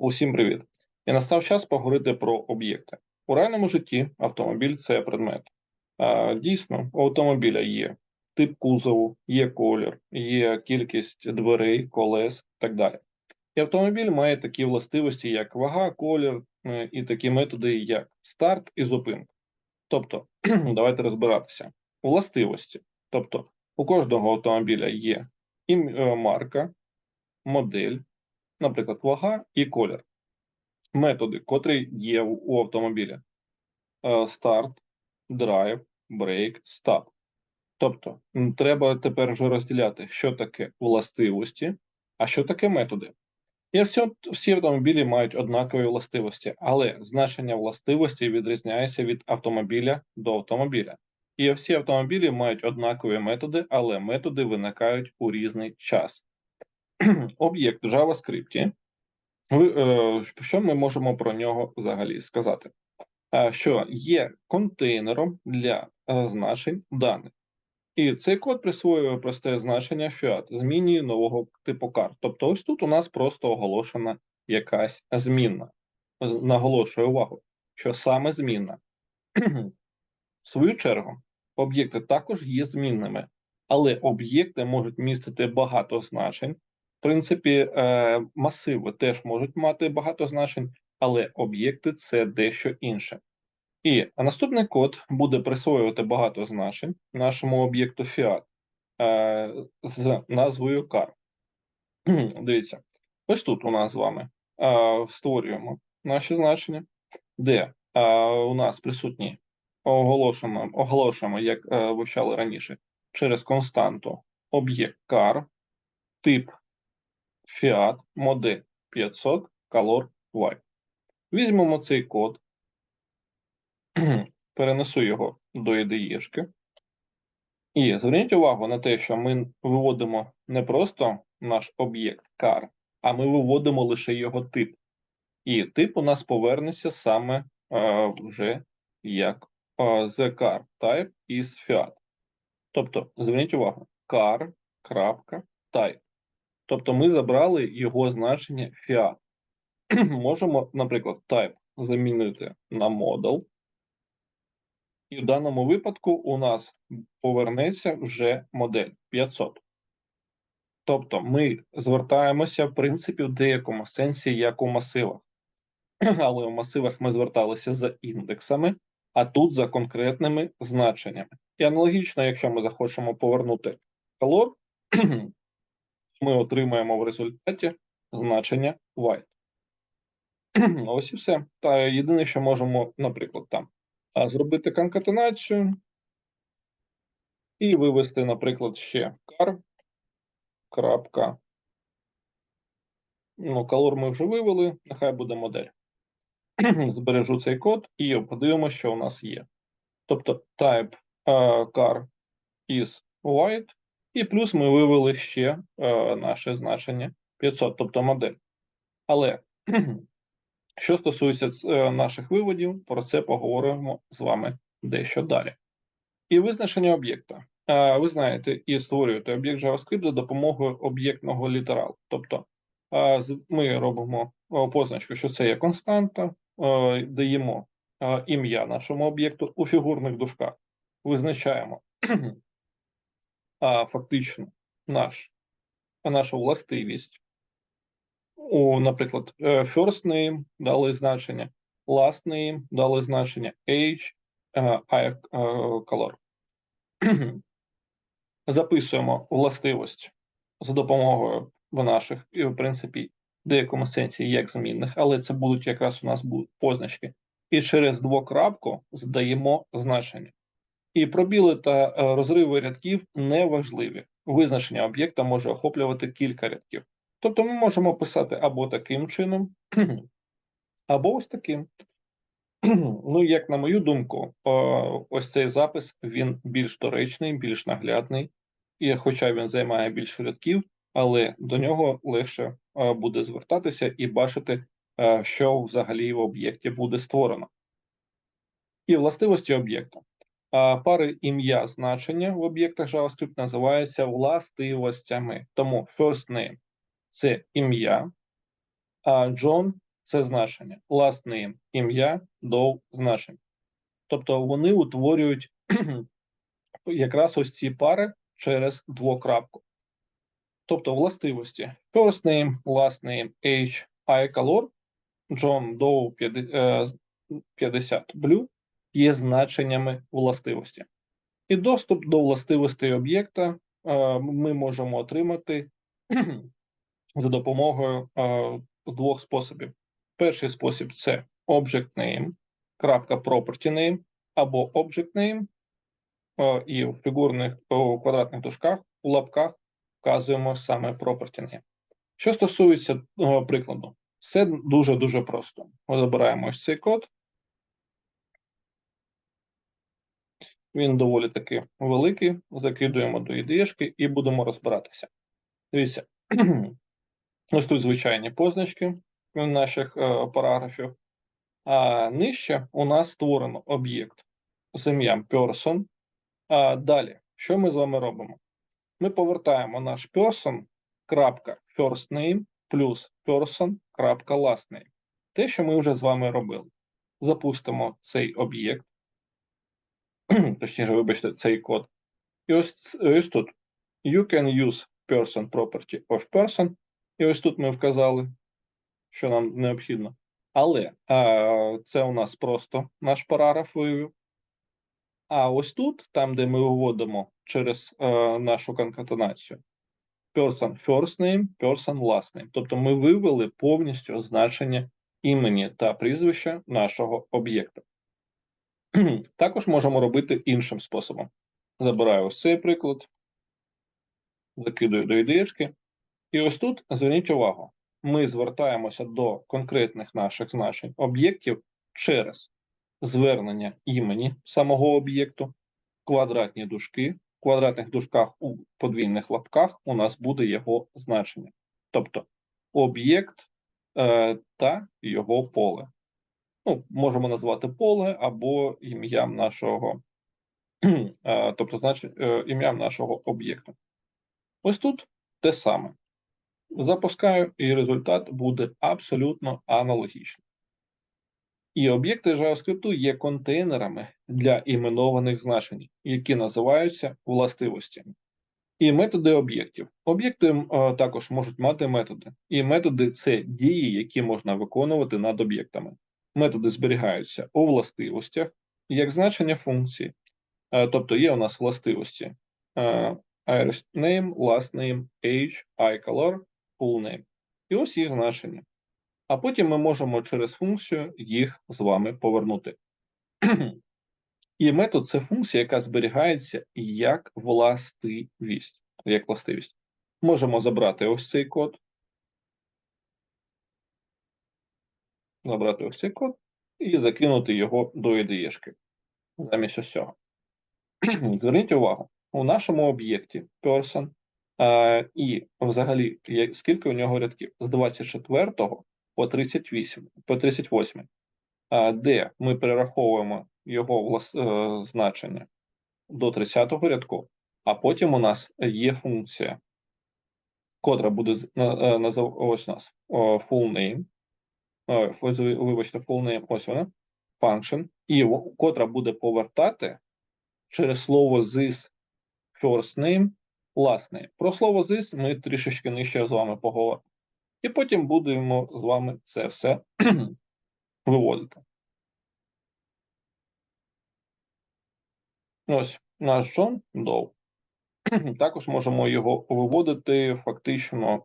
Усім привіт! І настав час поговорити про об'єкти. У реальному житті автомобіль це предмет. А, Дійсно, у автомобіля є тип кузову, є колір, є кількість дверей, колес і так далі. І автомобіль має такі властивості, як вага, колір е, і такі методи, як старт і зупинка. Тобто, давайте розбиратися. Властивості. Тобто, у кожного автомобіля є і е, марка, модель, наприклад, вага і колір. Методи, котрі є у автомобіля: Е, старт, драйв, брейк, стап. Тобто, треба тепер вже розділяти, що таке властивості, а що таке методи. І всі, всі автомобілі мають однакові властивості, але значення властивості відрізняється від автомобіля до автомобіля. І всі автомобілі мають однакові методи, але методи виникають у різний час. Об'єкт в JavaScript. Е, що ми можемо про нього взагалі сказати? Е, що є контейнером для е, значень даних. І цей код присвоює просте значення fiat, зміні нового типу карт. Тобто, ось тут у нас просто оголошена якась змінна. Наголошую увагу, що саме змінна. В свою чергу, об'єкти також є змінними, але об'єкти можуть містити багато значень. В принципі, е, масиви теж можуть мати багато значень, але об'єкти це дещо інше. І наступний код буде присвоювати багато значень нашому об'єкту fiat е, з назвою car. Дивіться, ось тут у нас з вами е, створюємо наші значення, де у нас присутні оголошено, оголошуємо, як вивчали раніше, через константу об'єкт car, тип fiat, модель 500, color white. Візьмемо цей код, перенесу його до IDE-шки. І зверніть увагу на те, що ми виводимо не просто наш об'єкт car, а ми виводимо лише його тип. І тип у нас повернеться саме е, вже як е, the car type is fiat. Тобто, зверніть увагу, car, type. Тобто ми забрали його значення fiat. Можемо, наприклад, type замінити на model. І в даному випадку у нас повернеться вже модель 500. Тобто ми звертаємося, в принципі, в деякому сенсі, як у масивах. Але у масивах ми зверталися за індексами, а тут за конкретними значеннями. І аналогічно, якщо ми захочемо повернути color, ми отримаємо в результаті значення white. Ось і все. Та єдине, що можемо, наприклад, там зробити конкатенацію і вивести, наприклад, ще car. Крапка. Ну, color ми вже вивели, нехай буде модель. Збережу цей код і подивимося, що у нас є. Тобто type uh, car is white, і плюс ми вивели ще uh, наше значення 500, тобто модель. Але що стосується е, наших виводів, про це поговоримо з вами дещо далі. І визначення об'єкта. Е, Ви знаєте, і створюєте об'єкт JavaScript за допомогою об'єктного літералу. Тобто е, ми робимо е, позначку, що це є константа, е, даємо е, ім'я нашому об'єкту у фігурних дужках, визначаємо а, фактично наш, нашу властивість. У, наприклад, е, first name дали значення, last name дали значення, age, е, eye е, color. Записуємо властивість за допомогою в наших, в принципі, в деякому сенсі як змінних, але це будуть якраз у нас будуть позначки. І через двокрапку здаємо значення. І пробіли та е, розриви рядків не важливі. Визначення об'єкта може охоплювати кілька рядків. Тобто ми можемо писати або таким чином, або ось таким. Ну, як на мою думку, е, ось цей запис він більш доречний, більш наглядний, і хоча він займає більше рядків, але до нього легше е, буде звертатися і бачити, що взагалі в об'єкті буде створено. І властивості об'єкта. Пари ім'я значення в об'єктах JavaScript називаються властивостями. Тому first name це ім'я, а John це значення, last name – ім'я, до значень. Тобто вони утворюють якраз ось ці пари через двокрапку. Тобто властивості first name, last name, age, eye color, John Doe 50 Blue є значеннями властивості. І доступ до властивостей об'єкта е, ми можемо отримати за допомогою е, двох способів. Перший спосіб це object name, крапка property name або object name, е, і в фігурних у квадратних дужках у лапках вказуємо саме property name. Що стосується прикладу, все дуже-дуже просто. Ми забираємо ось цей код. Він доволі таки великий. Закидуємо до ідешки і будемо розбиратися. Дивіться, ось тут звичайні позначки наших е, параграфів. А нижче у нас створено об'єкт з ім'ям person. А далі, що ми з вами робимо? Ми повертаємо наш person, first name плюс person, last name. Те, що ми вже з вами робили. Запустимо цей об'єкт, точніше, вибачте, цей код. І ось, ось тут you can use person property of person. І ось тут ми вказали, що нам необхідно. Але а, це у нас просто наш параграф вивів. А ось тут, там, де ми виводимо через а, нашу конкатенацію, person first name, person last name. Тобто ми вивели повністю значення імені та прізвища нашого об'єкта. Також можемо робити іншим способом. Забираю ось цей приклад, закидую до ідеєшки. І ось тут зверніть увагу, ми звертаємося до конкретних наших значень об'єктів через звернення імені самого об'єкту, квадратні дужки. В квадратних дужках у подвійних лапках у нас буде його значення. Тобто об'єкт е, та його поле. Ну, Можемо назвати поле або ім'ям нашого, е, тобто, значить, е, ім'ям нашого об'єкту. Ось тут те саме. Запускаю, і результат буде абсолютно аналогічний. І об'єкти JavaScript є контейнерами для іменованих значень, які називаються властивостями. І методи об'єктів. Об'єкти е, також можуть мати методи. І методи це дії, які можна виконувати над об'єктами. Методи зберігаються у властивостях як значення функції. Е, тобто є у нас властивості е, iris name, last name, age, eye color, full name. І ось їх значення. А потім ми можемо через функцію їх з вами повернути. І метод це функція, яка зберігається як властивість. Як властивість. Можемо забрати ось цей код. Забрати ось цей код і закинути його до IDE-шки замість ось цього. Зверніть увагу, у нашому об'єкті person е, і взагалі скільки у нього рядків? З 24 по 38, по 38, е, де ми перераховуємо його влас... е, значення до 30-го рядку, а потім у нас є функція, котра буде е, назив... ось у нас full name, вибачте, name, ось вона, function, і котра буде повертати через слово this first name, last name. Про слово this ми трішечки нижче з вами поговоримо. І потім будемо з вами це все виводити. Ось наш Джон Доу. Також можемо його виводити фактично,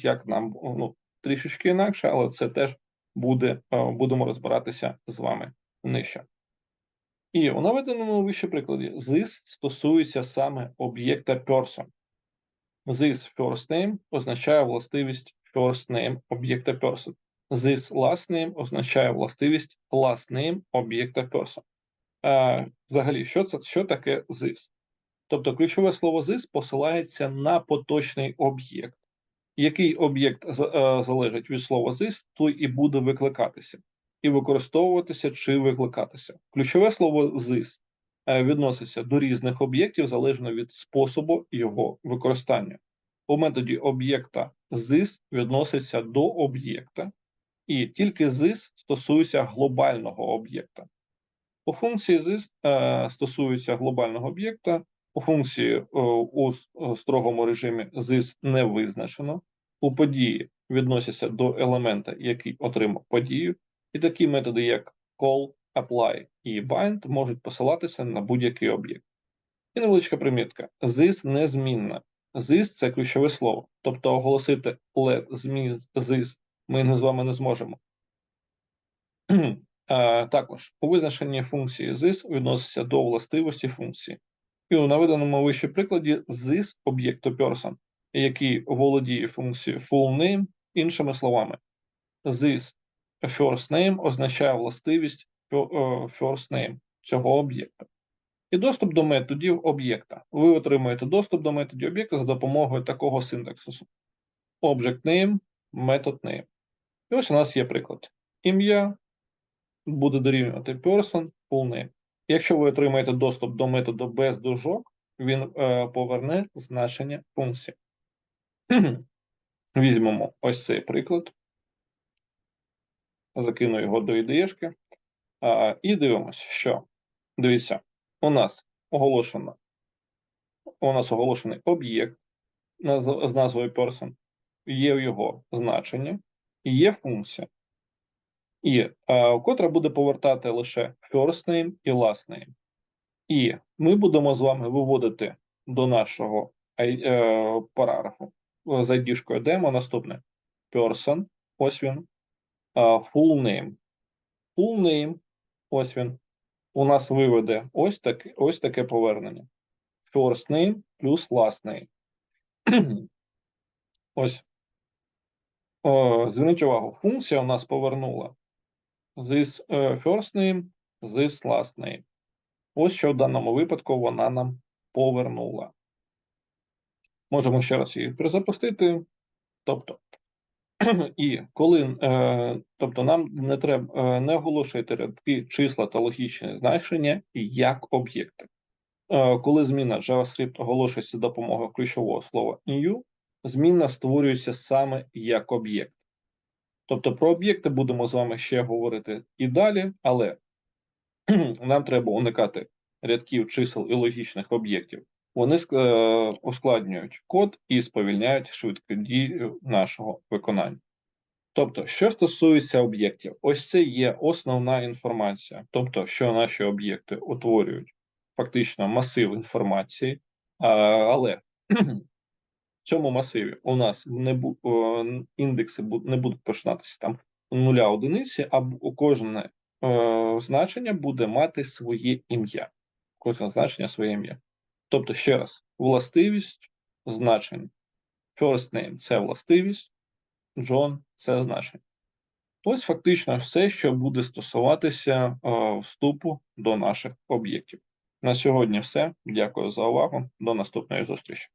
як нам ну, трішечки інакше, але це теж буде, будемо розбиратися з вами нижче. І у наведеному вище прикладі this стосується саме об'єкта person. This first name означає властивість first name об'єкта person. This last name означає властивість last name об'єкта person. Е, Взагалі, що це що таке this? Тобто ключове слово this посилається на поточний об'єкт. Який об'єкт е, залежить від слова this, той і буде викликатися, і використовуватися чи викликатися. Ключове слово this е, відноситься до різних об'єктів залежно від способу його використання. У методі об'єкта this відноситься до об'єкта, і тільки this стосується глобального об'єкта. У функції this е, стосується глобального об'єкта, у функції у строгому режимі this не визначено, у події відносяться до елемента, який отримав подію, і такі методи, як call, apply і bind, можуть посилатися на будь-який об'єкт. І невеличка примітка: this незмінна. This – це ключове слово. Тобто оголосити let змін this ми з вами не зможемо. Також у визначенні функції this відноситься до властивості функції. І у наведеному вище прикладі this об'єкту person, який володіє функцією full name, іншими словами, this first name означає властивість е, first name цього об'єкта. І доступ до методів об'єкта. Ви отримуєте доступ до методів об'єкта за допомогою такого синтаксису: Object name, method name. І ось у нас є приклад. Ім'я буде дорівнювати person, full name. Якщо ви отримаєте доступ до методу без дужок, він е, поверне значення функції. Візьмемо ось цей приклад. Закину його до ідеєшки. А, і дивимось, що дивіться, у нас оголошено, у нас оголошений об'єкт з назвою person, є в його значення, і є функція, і е, котра буде повертати лише first name і last name. І ми будемо з вами виводити до нашого ай- е, параграфу е, з ID-шкою демо наступне person, ось він, е, full name. Full name, ось він. У нас виведе ось таке, ось таке повернення. First name плюс last name. Ось. О, зверніть увагу, функція у нас повернула this е, first name, this last name. Ось що в даному випадку вона нам повернула. Можемо ще раз її перезапустити. Тобто, і коли, е, тобто нам не треба е, не оголошувати рядки числа та логічні значення як об'єкти. Е, коли зміна JavaScript оголошується допомогою ключового слова new, зміна створюється саме як об'єкт. Тобто про об'єкти будемо з вами ще говорити і далі, але нам треба уникати рядків чисел і логічних об'єктів. Вони е, ускладнюють код і сповільняють швидку дію нашого виконання. Тобто, що стосується об'єктів, ось це є основна інформація, тобто, що наші об'єкти утворюють фактично масив інформації, але в цьому масиві у нас не бу, індекси не будуть починатися там нуля одиниці, а кожне е, значення буде мати своє ім'я. Кожне значення своє ім'я. Тобто, ще раз, властивість значень. First name – це властивість, John – це значення. Ось фактично все, що буде стосуватися е, вступу до наших об'єктів. На сьогодні все. Дякую за увагу. До наступної зустрічі.